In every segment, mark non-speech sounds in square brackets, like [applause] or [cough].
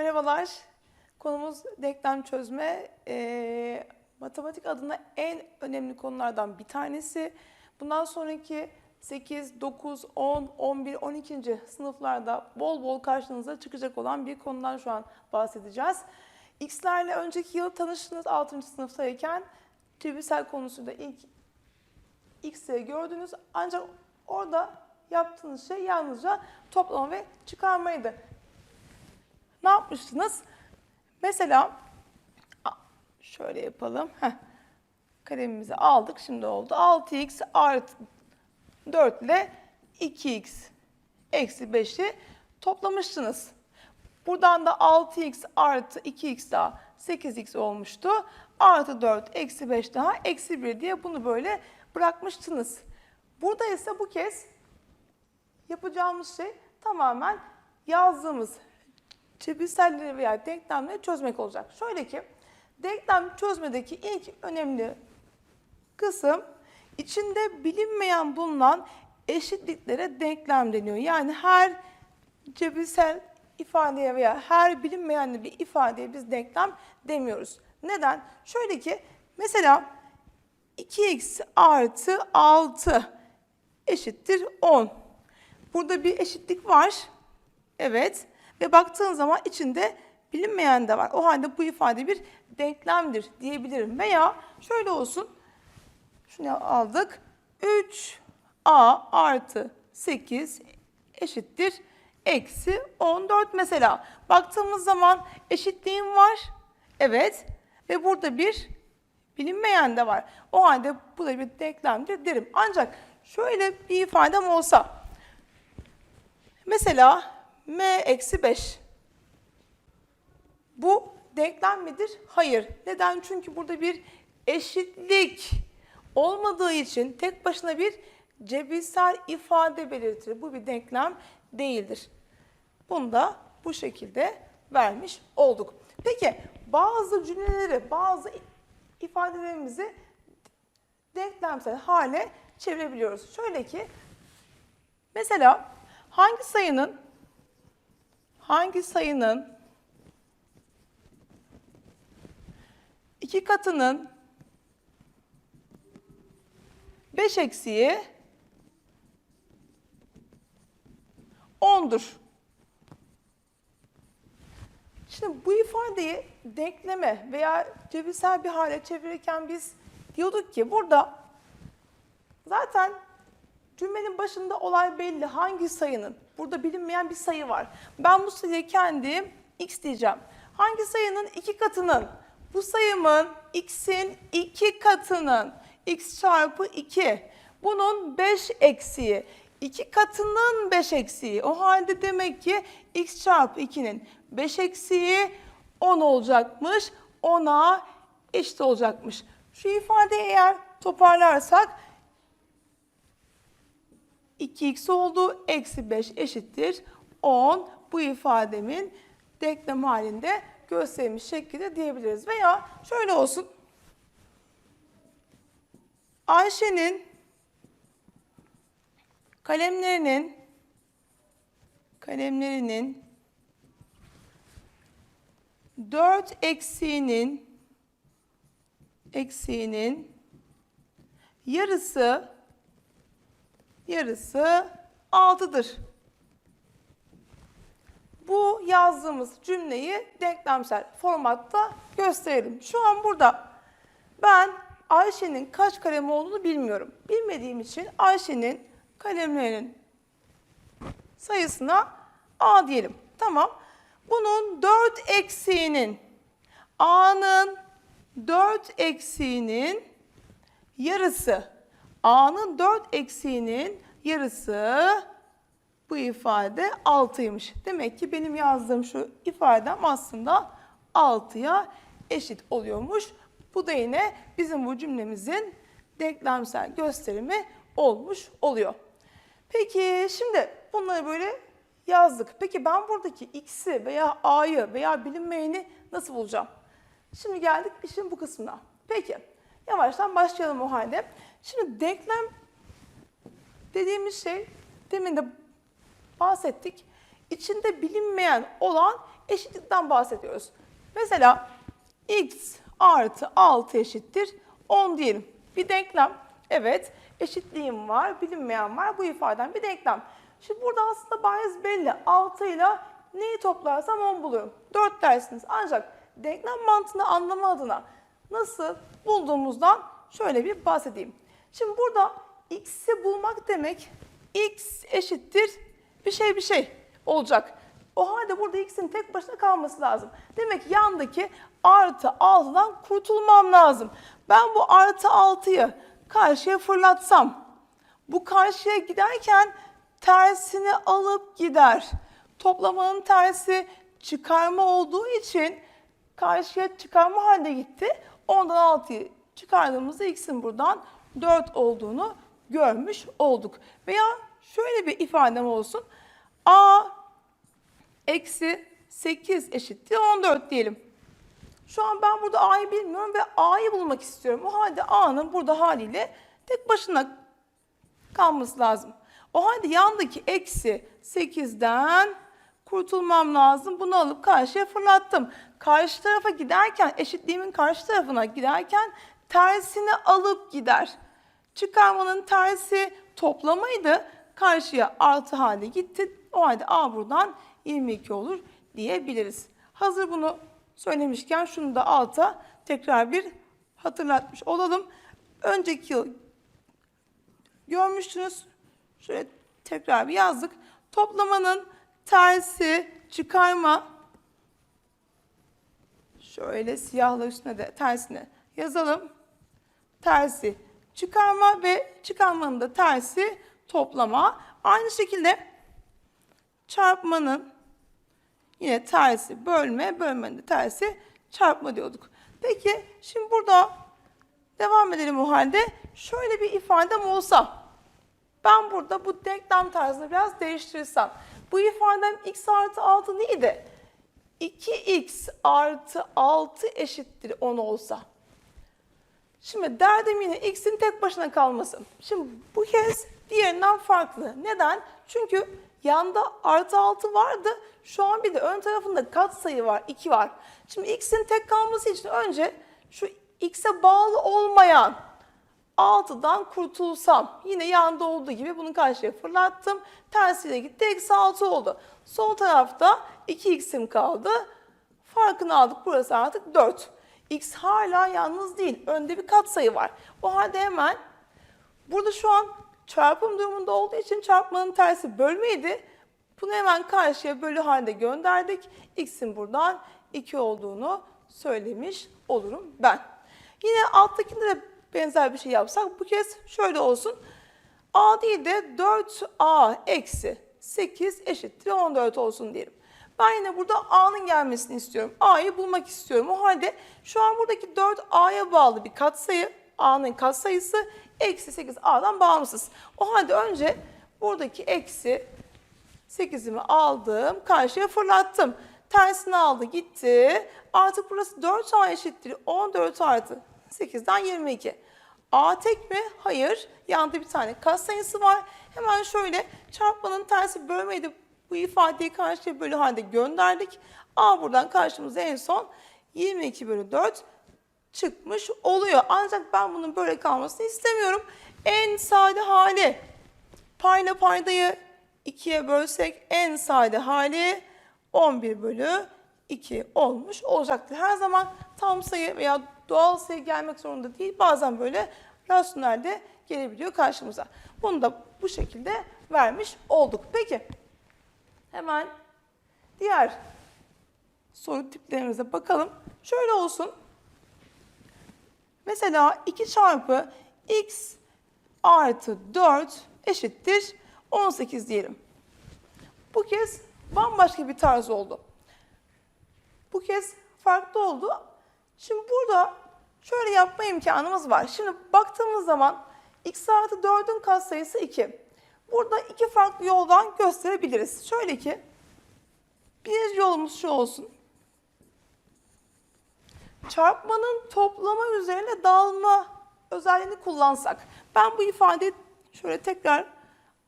Merhabalar. Konumuz denklem çözme. Ee, matematik adına en önemli konulardan bir tanesi. Bundan sonraki 8, 9, 10, 11, 12. sınıflarda bol bol karşınıza çıkacak olan bir konudan şu an bahsedeceğiz. X'lerle önceki yıl tanıştınız 6. sınıftayken. Çevirsel konusunda ilk X'i gördünüz ancak orada yaptığınız şey yalnızca toplama ve çıkarmaydı. Ne yapmıştınız? Mesela şöyle yapalım. Heh. Kalemimizi aldık. Şimdi oldu. 6x artı 4 ile 2x eksi 5'i toplamıştınız. Buradan da 6x artı 2x daha 8x olmuştu. Artı 4 eksi 5 daha eksi 1 diye bunu böyle bırakmıştınız. Burada ise bu kez yapacağımız şey tamamen yazdığımız çevirselleri veya denklemleri çözmek olacak. Şöyle ki denklem çözmedeki ilk önemli kısım içinde bilinmeyen bulunan eşitliklere denklem deniyor. Yani her cebirsel ifadeye veya her bilinmeyen bir ifadeye biz denklem demiyoruz. Neden? Şöyle ki mesela 2x artı 6 eşittir 10. Burada bir eşitlik var. Evet. Ve baktığın zaman içinde bilinmeyen de var. O halde bu ifade bir denklemdir diyebilirim. Veya şöyle olsun. Şunu aldık. 3a artı 8 eşittir eksi 14 mesela. Baktığımız zaman eşitliğim var. Evet. Ve burada bir bilinmeyen de var. O halde bu da bir denklemdir derim. Ancak şöyle bir ifadem olsa. Mesela m eksi 5. Bu denklem midir? Hayır. Neden? Çünkü burada bir eşitlik olmadığı için tek başına bir cebirsel ifade belirtir. Bu bir denklem değildir. Bunu da bu şekilde vermiş olduk. Peki bazı cümleleri, bazı ifadelerimizi denklemsel hale çevirebiliyoruz. Şöyle ki mesela hangi sayının hangi sayının iki katının 5 eksiği 10'dur. Şimdi bu ifadeyi denkleme veya cebirsel bir hale çevirirken biz diyorduk ki burada zaten cümlenin başında olay belli. Hangi sayının? Burada bilinmeyen bir sayı var. Ben bu sayıya kendim x diyeceğim. Hangi sayının iki katının? Bu sayımın x'in iki katının x çarpı 2. Bunun 5 eksiği. 2 katının 5 eksiği. O halde demek ki x çarpı 2'nin 5 eksiği 10 olacakmış. 10'a eşit olacakmış. Şu ifadeyi eğer toparlarsak 2x oldu. Eksi 5 eşittir 10. Bu ifademin denklem halinde gösterilmiş şekilde diyebiliriz. Veya şöyle olsun. Ayşe'nin kalemlerinin kalemlerinin 4 eksiğinin eksiğinin yarısı yarısı 6'dır. Bu yazdığımız cümleyi denklemsel formatta gösterelim. Şu an burada ben Ayşe'nin kaç kalemi olduğunu bilmiyorum. Bilmediğim için Ayşe'nin kalemlerinin sayısına A diyelim. Tamam. Bunun 4 eksiğinin A'nın 4 eksiğinin yarısı. A'nın 4 eksiğinin yarısı bu ifade 6'ymış. Demek ki benim yazdığım şu ifadem aslında 6'ya eşit oluyormuş. Bu da yine bizim bu cümlemizin denklemsel gösterimi olmuş oluyor. Peki şimdi bunları böyle yazdık. Peki ben buradaki x'i veya a'yı veya bilinmeyeni nasıl bulacağım? Şimdi geldik işin bu kısmına. Peki yavaştan başlayalım o halde. Şimdi denklem dediğimiz şey demin de bahsettik. İçinde bilinmeyen olan eşitlikten bahsediyoruz. Mesela x artı 6 eşittir 10 diyelim. Bir denklem. Evet eşitliğim var, bilinmeyen var. Bu ifadem bir denklem. Şimdi burada aslında bariz belli. 6 ile neyi toplarsam 10 bulurum. 4 dersiniz. Ancak denklem mantığını anlama adına nasıl bulduğumuzdan şöyle bir bahsedeyim. Şimdi burada x'i bulmak demek x eşittir bir şey bir şey olacak. O halde burada x'in tek başına kalması lazım. Demek ki yandaki artı 6'dan kurtulmam lazım. Ben bu artı 6'yı karşıya fırlatsam, bu karşıya giderken tersini alıp gider. Toplamanın tersi çıkarma olduğu için karşıya çıkarma halde gitti. Ondan 6'yı çıkardığımızda x'in buradan 4 olduğunu görmüş olduk. Veya şöyle bir ifadem olsun. a eksi 8 eşittir 14 diyelim. Şu an ben burada a'yı bilmiyorum ve a'yı bulmak istiyorum. O halde a'nın burada haliyle tek başına kalması lazım. O halde yandaki eksi 8'den kurtulmam lazım. Bunu alıp karşıya fırlattım. Karşı tarafa giderken, eşitliğimin karşı tarafına giderken tersini alıp gider. Çıkarmanın tersi toplamaydı. Karşıya artı hale gitti. O halde a buradan 22 olur diyebiliriz. Hazır bunu söylemişken şunu da alta tekrar bir hatırlatmış olalım. Önceki yıl görmüştünüz. Şöyle tekrar bir yazdık. Toplamanın tersi çıkarma. Şöyle siyahla üstüne de tersine yazalım. Tersi çıkarma ve çıkarmanın da tersi toplama. Aynı şekilde çarpmanın yine tersi bölme, bölmenin de tersi çarpma diyorduk. Peki şimdi burada devam edelim o halde. Şöyle bir ifadem olsa ben burada bu denklem tarzını biraz değiştirirsem. Bu ifadem x artı 6 neydi? 2x artı 6 eşittir 10 olsa. Şimdi derdim yine x'in tek başına kalması. Şimdi bu kez diğerinden farklı. Neden? Çünkü yanda artı 6 vardı. Şu an bir de ön tarafında katsayı var, 2 var. Şimdi x'in tek kalması için önce şu x'e bağlı olmayan 6'dan kurtulsam yine yanda olduğu gibi bunu karşıya fırlattım. Tersiyle gitti eksi 6 oldu. Sol tarafta 2x'im kaldı. Farkını aldık burası artık 4. x hala yalnız değil. Önde bir katsayı var. O halde hemen burada şu an çarpım durumunda olduğu için çarpmanın tersi bölmeydi. Bunu hemen karşıya bölü halde gönderdik. x'in buradan 2 olduğunu söylemiş olurum ben. Yine alttakinde de benzer bir şey yapsak bu kez şöyle olsun. A değil de 4A eksi 8 eşittir 14 olsun diyelim. Ben yine burada A'nın gelmesini istiyorum. A'yı bulmak istiyorum. O halde şu an buradaki 4A'ya bağlı bir katsayı. A'nın katsayısı eksi 8 A'dan bağımsız. O halde önce buradaki eksi 8'imi aldım. Karşıya fırlattım. Tersini aldı gitti. Artık burası 4A eşittir 14 artı 8'den 22. A tek mi? Hayır. Yanında bir tane katsayısı var. Hemen şöyle çarpmanın tersi bölmeydi. Bu ifadeyi karşıya bölü halde gönderdik. A buradan karşımıza en son 22 bölü 4 çıkmış oluyor. Ancak ben bunun böyle kalmasını istemiyorum. En sade hali payla paydayı 2'ye bölsek en sade hali 11 bölü 2 olmuş olacaktır. Her zaman tam sayı veya doğal sayı gelmek zorunda değil. Bazen böyle rasyonel de gelebiliyor karşımıza. Bunu da bu şekilde vermiş olduk. Peki hemen diğer soru tiplerimize bakalım. Şöyle olsun. Mesela 2 çarpı x artı 4 eşittir 18 diyelim. Bu kez bambaşka bir tarz oldu. Bu kez farklı oldu. Şimdi burada şöyle yapma imkanımız var. Şimdi baktığımız zaman x artı 4'ün katsayısı 2. Burada iki farklı yoldan gösterebiliriz. Şöyle ki bir yolumuz şu olsun. Çarpmanın toplama üzerine dağılma özelliğini kullansak. Ben bu ifadeyi şöyle tekrar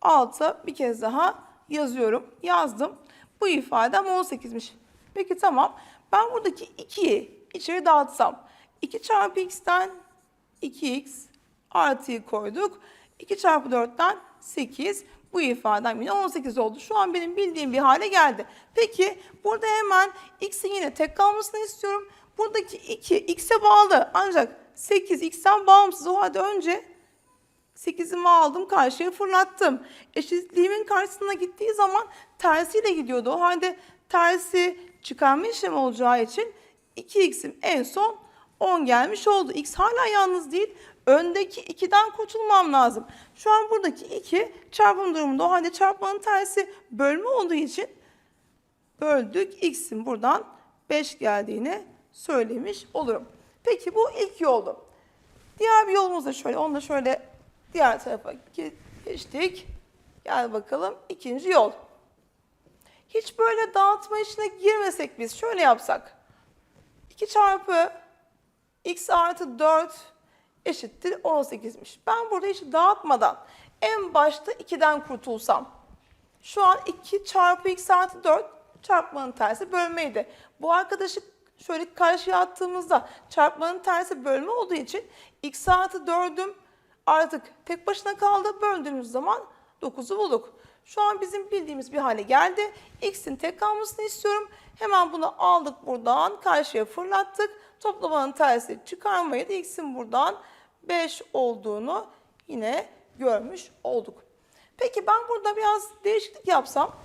alta bir kez daha yazıyorum. Yazdım. Bu ifadem 18'miş. Peki tamam. Ben buradaki 2'yi içeri dağıtsam. 2 çarpı x'ten 2x artıyı koyduk. 2 çarpı 4'ten 8. Bu ifadem yine 18 oldu. Şu an benim bildiğim bir hale geldi. Peki burada hemen x'in yine tek kalmasını istiyorum. Buradaki 2 x'e bağlı ancak 8 x'ten bağımsız. O halde önce 8'imi aldım karşıya fırlattım. Eşitliğimin karşısına gittiği zaman tersiyle gidiyordu. O halde tersi çıkarma işlemi olacağı için 2x'im en son 10 gelmiş oldu. x hala yalnız değil. Öndeki 2'den kurtulmam lazım. Şu an buradaki 2 çarpım durumunda. O halde çarpmanın tersi bölme olduğu için böldük. X'in buradan 5 geldiğini söylemiş olurum. Peki bu ilk yoldu. Diğer bir yolumuz da şöyle. Onu da şöyle diğer tarafa ge- geçtik. Gel bakalım ikinci yol. Hiç böyle dağıtma işine girmesek biz şöyle yapsak. 2 çarpı x artı 4 eşittir 18'miş. Ben burada hiç dağıtmadan en başta 2'den kurtulsam. Şu an 2 çarpı x artı 4 çarpmanın tersi bölmeydi. Bu arkadaşı şöyle karşıya attığımızda çarpmanın tersi bölme olduğu için x artı 4'üm artık tek başına kaldı. Böldüğümüz zaman 9'u bulduk. Şu an bizim bildiğimiz bir hale geldi. X'in tek kalmasını istiyorum. Hemen bunu aldık buradan karşıya fırlattık. Toplamanın tersi çıkarmayı da x'in buradan 5 olduğunu yine görmüş olduk. Peki ben burada biraz değişiklik yapsam.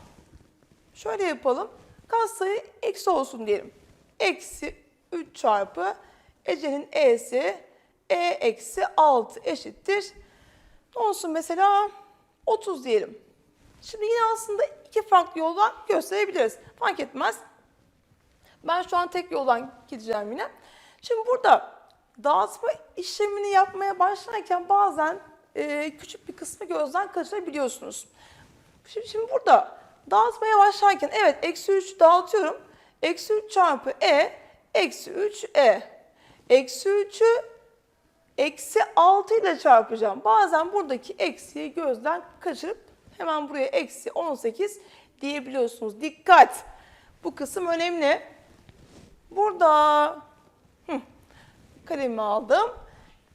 Şöyle yapalım. Katsayı eksi olsun diyelim. Eksi 3 çarpı Ece'nin e'si e eksi 6 eşittir. Ne olsun mesela 30 diyelim. Şimdi yine aslında iki farklı yoldan gösterebiliriz. Fark etmez. Ben şu an tek yoldan gideceğim yine. Şimdi burada dağıtma işlemini yapmaya başlarken bazen e, küçük bir kısmı gözden kaçırabiliyorsunuz. Şimdi, şimdi burada dağıtmaya başlarken evet eksi 3 dağıtıyorum. Eksi 3 çarpı e eksi 3 e. Eksi 3'ü eksi 6 ile çarpacağım. Bazen buradaki eksiyi gözden kaçırıp hemen buraya eksi 18 diyebiliyorsunuz. Dikkat! Bu kısım önemli. Burada hı, kalemi aldım.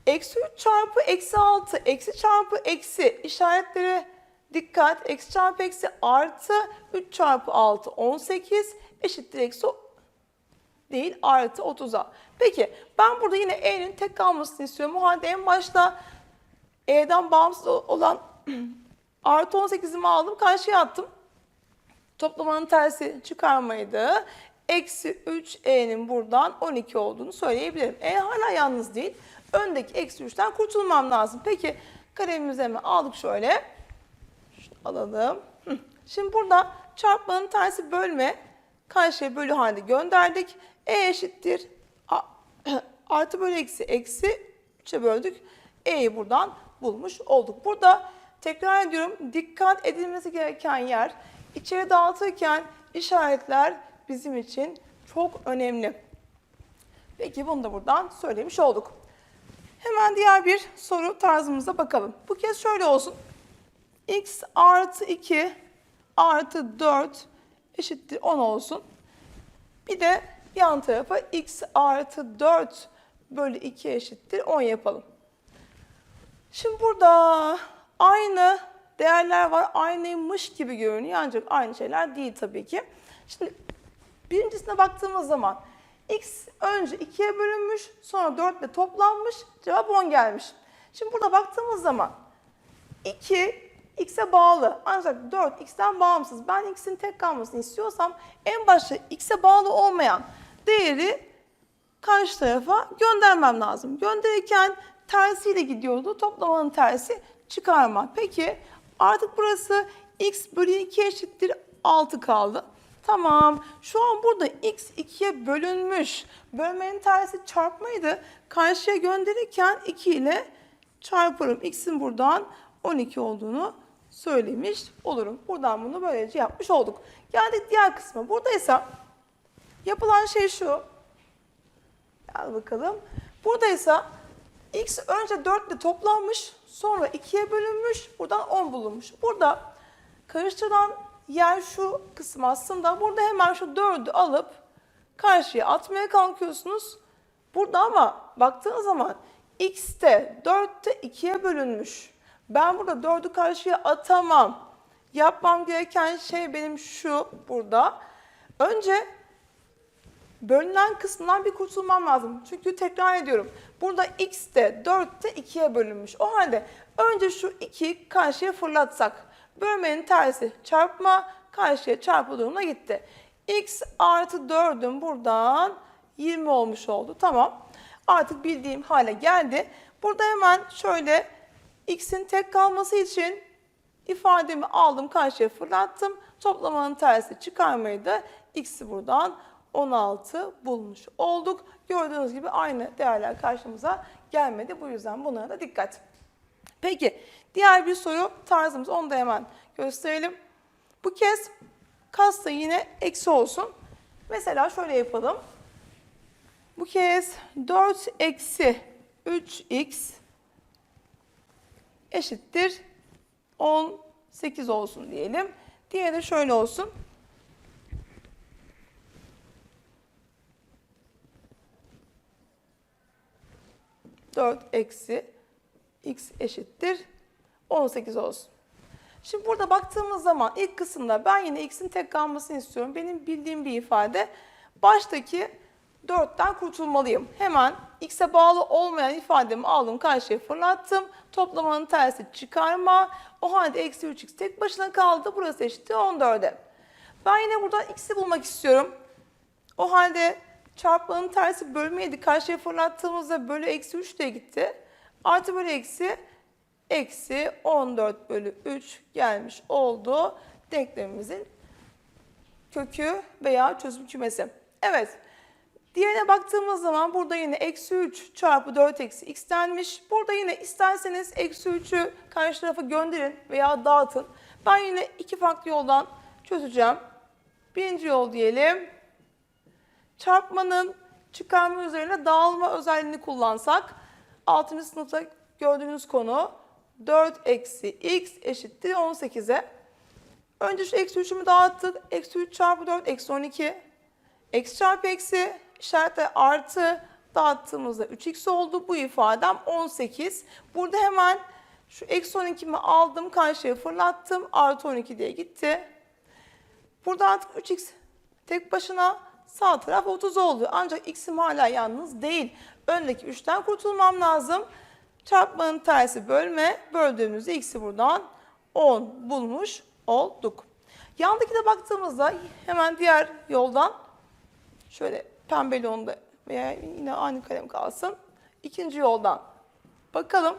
Eksi 3 çarpı eksi 6, eksi çarpı eksi işaretlere dikkat. Eksi çarpı eksi artı 3 çarpı 6 18 eşittir eksi değil artı 30'a. Peki ben burada yine e'nin tek kalmasını istiyorum. O halde en başta e'den bağımsız olan [clears throat] artı 18'imi aldım karşıya attım. Toplamanın tersi çıkarmaydı. Eksi 3e'nin buradan 12 olduğunu söyleyebilirim. E hala yalnız değil. Öndeki eksi 3'ten kurtulmam lazım. Peki kalemimizi hemen aldık şöyle. Şunu alalım. Şimdi burada çarpmanın tersi bölme. Karşıya bölü halinde gönderdik. E eşittir. [clears throat] Artı bölü eksi eksi 3'e böldük. E'yi buradan bulmuş olduk. Burada tekrar ediyorum dikkat edilmesi gereken yer içeri dağıtırken işaretler bizim için çok önemli. Peki bunu da buradan söylemiş olduk. Hemen diğer bir soru tarzımıza bakalım. Bu kez şöyle olsun. x artı 2 artı 4 eşittir 10 olsun. Bir de yan tarafa x artı 4 bölü 2 eşittir 10 yapalım. Şimdi burada aynı değerler var. Aynıymış gibi görünüyor ancak aynı şeyler değil tabii ki. Şimdi birincisine baktığımız zaman x önce 2'ye bölünmüş sonra 4 ile toplanmış cevap 10 gelmiş. Şimdi burada baktığımız zaman 2 x'e bağlı ancak 4 x'ten bağımsız. Ben x'in tek kalmasını istiyorsam en başta x'e bağlı olmayan değeri karşı tarafa göndermem lazım. Gönderirken tersiyle gidiyordu. Toplamanın tersi çıkarma. Peki artık burası x bölü 2 eşittir 6 kaldı. Tamam. Şu an burada x 2'ye bölünmüş. Bölmenin tersi çarpmaydı. Karşıya gönderirken 2 ile çarparım. X'in buradan 12 olduğunu söylemiş olurum. Buradan bunu böylece yapmış olduk. Geldik diğer kısma. Buradaysa yapılan şey şu. Gel bakalım. Buradaysa x önce 4 ile toplanmış, sonra 2'ye bölünmüş, buradan 10 bulunmuş. Burada karıştırılan yer şu kısım aslında. Burada hemen şu 4'ü alıp karşıya atmaya kalkıyorsunuz. Burada ama baktığınız zaman x'te 4'te 2'ye bölünmüş. Ben burada 4'ü karşıya atamam. Yapmam gereken şey benim şu burada. Önce bölünen kısımdan bir kurtulmam lazım. Çünkü tekrar ediyorum. Burada x de 4'te 2'ye bölünmüş. O halde önce şu 2'yi karşıya fırlatsak. Bölmenin tersi çarpma karşıya çarpı durumuna gitti. x artı 4'ün buradan 20 olmuş oldu. Tamam. Artık bildiğim hale geldi. Burada hemen şöyle x'in tek kalması için ifademi aldım karşıya fırlattım. Toplamanın tersi çıkarmayı da x'i buradan 16 bulmuş olduk. Gördüğünüz gibi aynı değerler karşımıza gelmedi. Bu yüzden bunlara da dikkat. Peki diğer bir soru tarzımız onu da hemen gösterelim. Bu kez kasta yine eksi olsun. Mesela şöyle yapalım. Bu kez 4 eksi 3x eşittir 18 olsun diyelim. Diğeri de şöyle olsun. Dört eksi x eşittir 18 olsun. Şimdi burada baktığımız zaman ilk kısımda ben yine x'in tek kalmasını istiyorum. Benim bildiğim bir ifade. Baştaki 4'ten kurtulmalıyım. Hemen x'e bağlı olmayan ifademi aldım karşıya fırlattım. Toplamanın tersi çıkarma. O halde eksi 3x tek başına kaldı. Burası eşittir 14'e. Ben yine buradan x'i bulmak istiyorum. O halde çarpmanın tersi bölmeydi. Karşıya fırlattığımızda bölü eksi 3 diye gitti. Artı bölü eksi eksi 14 bölü 3 gelmiş oldu. Denklemimizin kökü veya çözüm kümesi. Evet. Diğerine baktığımız zaman burada yine eksi 3 çarpı 4 eksi x denmiş. Burada yine isterseniz eksi 3'ü karşı tarafa gönderin veya dağıtın. Ben yine iki farklı yoldan çözeceğim. Birinci yol diyelim. Çarpmanın çıkarma üzerine dağılma özelliğini kullansak 6. sınıfta gördüğünüz konu 4 eksi x eşittir 18'e. Önce şu eksi 3'ümü dağıttık. Eksi 3 çarpı 4 eksi 12. Eksi çarpı eksi işaretle artı dağıttığımızda 3x oldu. Bu ifadem 18. Burada hemen şu eksi 12'mi aldım karşıya fırlattım. Artı 12 diye gitti. Burada artık 3x tek başına sağ taraf 30 oldu. Ancak x'im hala yalnız değil. Öndeki 3'ten kurtulmam lazım. Çarpmanın tersi bölme. Böldüğümüzde x'i buradan 10 bulmuş olduk. Yandakine baktığımızda hemen diğer yoldan şöyle pembeli onda veya yine aynı kalem kalsın. İkinci yoldan bakalım.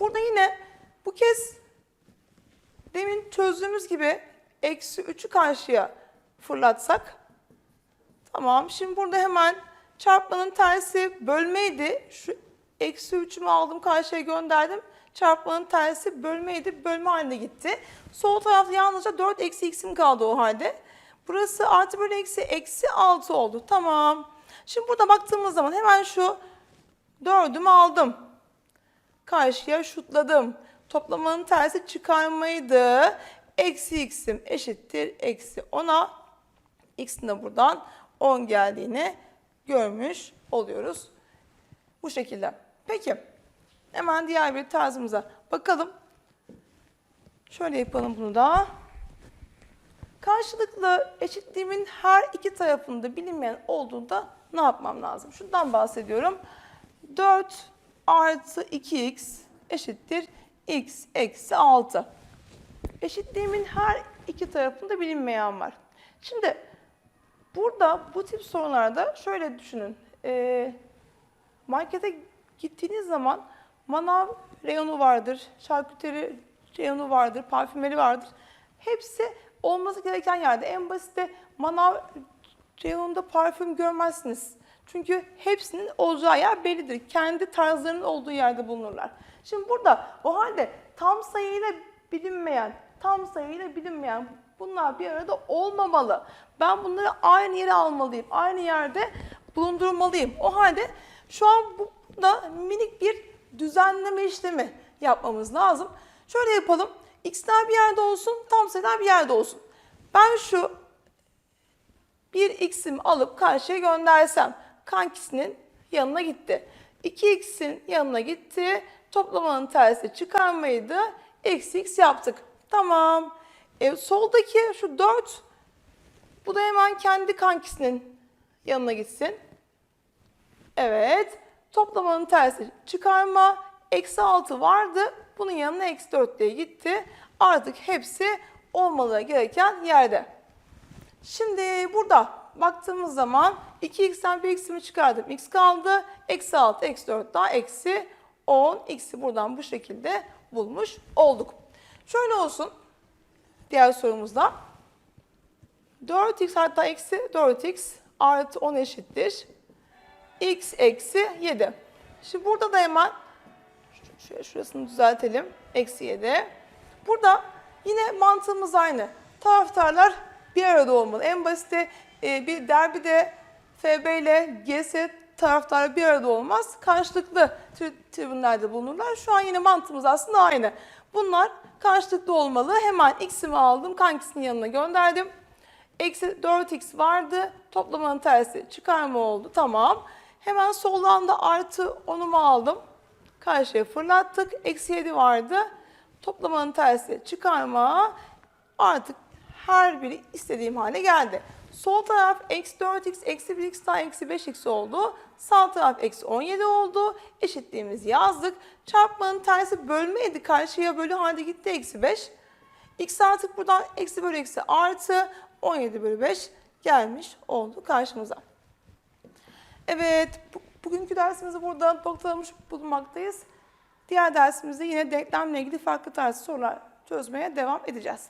Burada yine bu kez demin çözdüğümüz gibi eksi 3'ü karşıya fırlatsak. Tamam şimdi burada hemen çarpmanın tersi bölmeydi. Şu eksi 3'ümü aldım karşıya gönderdim. Çarpmanın tersi bölmeydi. Bölme haline gitti. Sol tarafta yalnızca 4 eksi x'im kaldı o halde. Burası artı bölü eksi eksi 6 oldu. Tamam. Şimdi burada baktığımız zaman hemen şu 4'ümü aldım. Karşıya şutladım. Toplamanın tersi çıkarmaydı. Eksi x'im eşittir eksi 10'a. X'in de buradan 10 geldiğini görmüş oluyoruz. Bu şekilde. Peki. Hemen diğer bir tarzımıza bakalım. Şöyle yapalım bunu da. Karşılıklı eşitliğimin her iki tarafında bilinmeyen olduğunda ne yapmam lazım? Şundan bahsediyorum. 4 artı 2x eşittir x eksi 6. Eşitliğimin her iki tarafında bilinmeyen var. Şimdi burada bu tip sorularda şöyle düşünün. Ee, markete gittiğiniz zaman manav reyonu vardır, şarküteri reyonu vardır, parfümeri vardır. Hepsi olması gereken yerde. En basite manav reyonunda parfüm görmezsiniz. Çünkü hepsinin olacağı yer bellidir. Kendi tarzlarının olduğu yerde bulunurlar. Şimdi burada o halde tam sayıyla bilinmeyen, tam sayıyla bilinmeyen bunlar bir arada olmamalı. Ben bunları aynı yere almalıyım. Aynı yerde bulundurmalıyım. O halde şu an burada minik bir düzenleme işlemi yapmamız lazım. Şöyle yapalım. X'ler bir yerde olsun, tam sayılar bir yerde olsun. Ben şu bir x'imi alıp karşıya göndersem kankisinin yanına gitti. 2x'in yanına gitti. Toplamanın tersi çıkarmaydı. Eksi x yaptık. Tamam. E, soldaki şu 4 bu da hemen kendi kankisinin yanına gitsin. Evet. Toplamanın tersi çıkarma. Eksi 6 vardı. Bunun yanına eksi 4 diye gitti. Artık hepsi olmaları gereken yerde. Şimdi burada baktığımız zaman 2x'ten bir x'imi çıkardım. x kaldı. Eksi 6, eksi 4 daha eksi 10. x'i buradan bu şekilde bulmuş olduk. Şöyle olsun. Diğer sorumuzda. 4x hatta eksi 4x artı 10 eşittir. X eksi 7. Şimdi burada da hemen şöyle şurasını düzeltelim. Eksi 7. Burada yine mantığımız aynı. Taraftarlar bir arada olmalı. En basiti e, bir derbide FB ile GS taraftarı bir arada olmaz. Karşılıklı tri- tribünlerde bulunurlar. Şu an yine mantığımız aslında aynı. Bunlar karşılıklı olmalı. Hemen x'imi aldım. Kankisinin yanına gönderdim. Eksi 4x vardı. Toplamanın tersi çıkarma oldu. Tamam. Hemen soldan da artı 10'umu aldım. Karşıya fırlattık. Eksi 7 vardı. Toplamanın tersi çıkarma. Artık her biri istediğim hale geldi. Sol taraf eksi 4x, eksi 1x daha eksi 5x oldu. Sağ taraf eksi 17 oldu. Eşitliğimizi yazdık. Çarpmanın tersi bölmeydi. Karşıya bölü halde gitti eksi 5. X artık buradan eksi bölü eksi artı 17 bölü 5 gelmiş oldu karşımıza. Evet, bu- bugünkü dersimizi burada noktalamış bulunmaktayız. Diğer dersimizde yine denklemle ilgili farklı tarz sorular çözmeye devam edeceğiz.